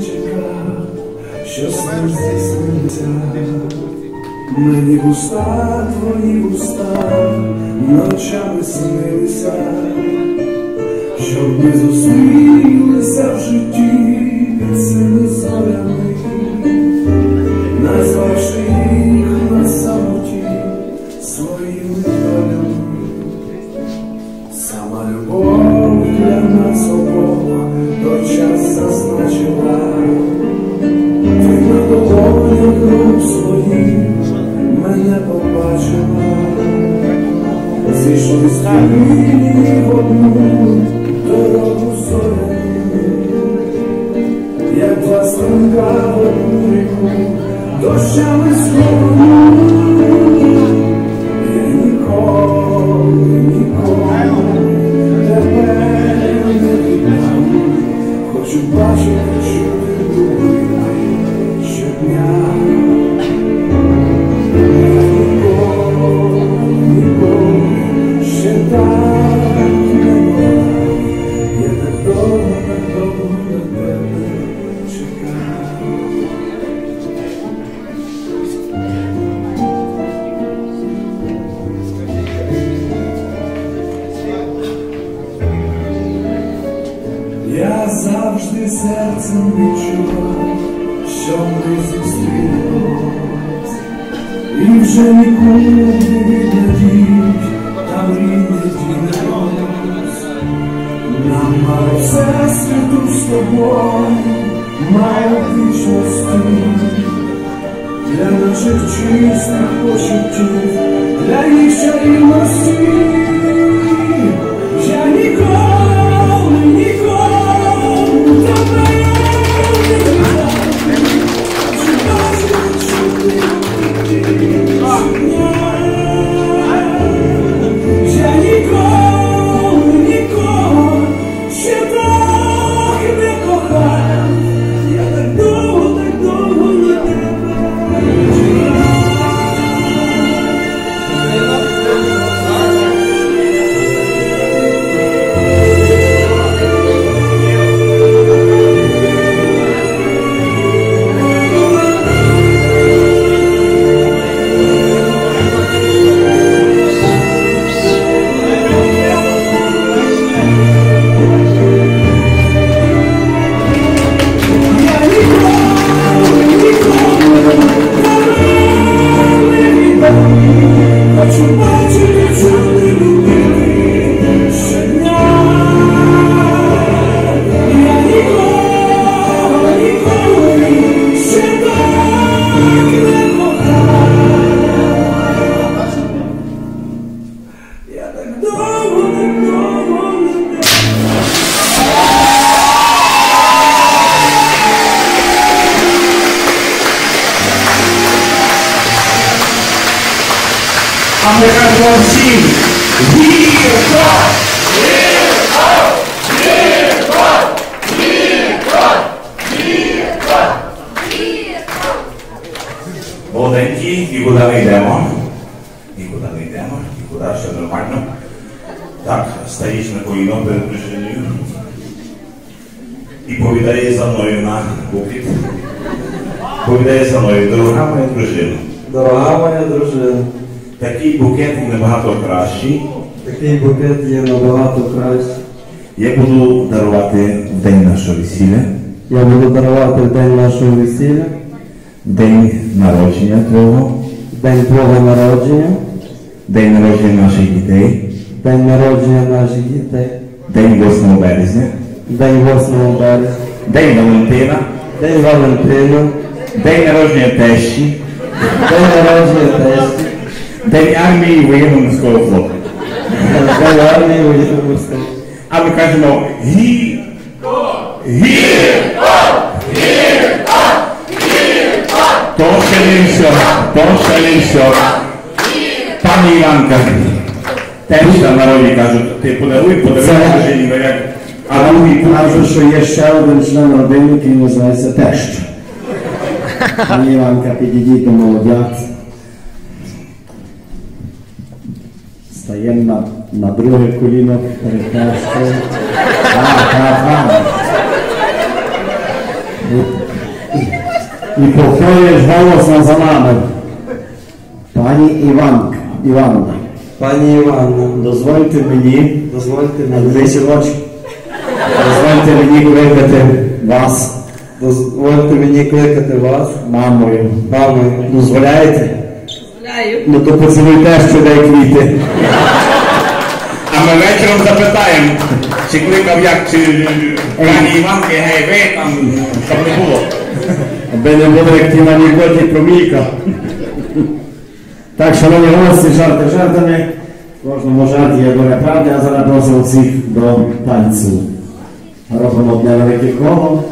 чекав, що сни здійсниться. Мені вуста, твої вуста, ночами снилися, щоб ми зустрілися в житті під цими зорями, назвавши їх на самоті своїми долями. Сама любов для нас обох той час зазначила, ти на долонях рук своїх мене побачила, зійшли з в одну дорогу зоряну, як струнка в одну ріку, дощами сховану. Я завжди серцем відчував, що ми зустрілись, і вже ніколи не віднадіть, та мрій не дінемось. Нам мало всесвіту з тобою, мало вічності, для наших чистих почуттів, для їх чарівності. А ми кажемо всім гірко! Молоденькі, нікуди не йдемо. Нікуди не йдемо, нікуди, все нормально. Так, стоїш на коліно перед дружиною. І повідає за мною на букет. Повідає за мною, дорога моя дружина. Дорога моя дружина, Такий букет набагато кращий. такий букет є набагато краще. Я буду дарувати в день нашого весілля, Я буду дарувати в день нашого весілля, день народження твого, день Твого народження, день народження наших дітей, день народження наших дітей, день 8 березня, день 8 березня, день Валентина, день Валентина, день народження тещі, день народження тесті, день армії воєнно-морського флоту. день армії воєнно-морського. А ми кажемо гі. Гірко! То все, то все. Пані Іванка, теж там народі кажуть, ти подаруй, подаруй дружині варяг. А другий Кажу, кажуть, що є ще один член родини, який називається тещ. Пані Іванка, підійдіть до молодят. Стаємо на, на друге коліно перед так. І повторюєш голосно за нами. Пані Іванка, Іванна, Пані Іванна, дозвольте мені, дозвольте мені, дозвольте мені кликати вас дозвольте мені кликати вас, мамою. мамою. Дозволяєте? Дозволяю. Ну то поцілуйте, що дай квіти. А ми вечором запитаємо, чи кликав як, чи пані Іванки, гей, ви там, щоб не було. Аби не було як ті на нікоті промійка. Так, шановні гості, жарти жартами. Кожному жарті є доля правди, а зараз просимо всіх до танцю. Робимо одне велике коло.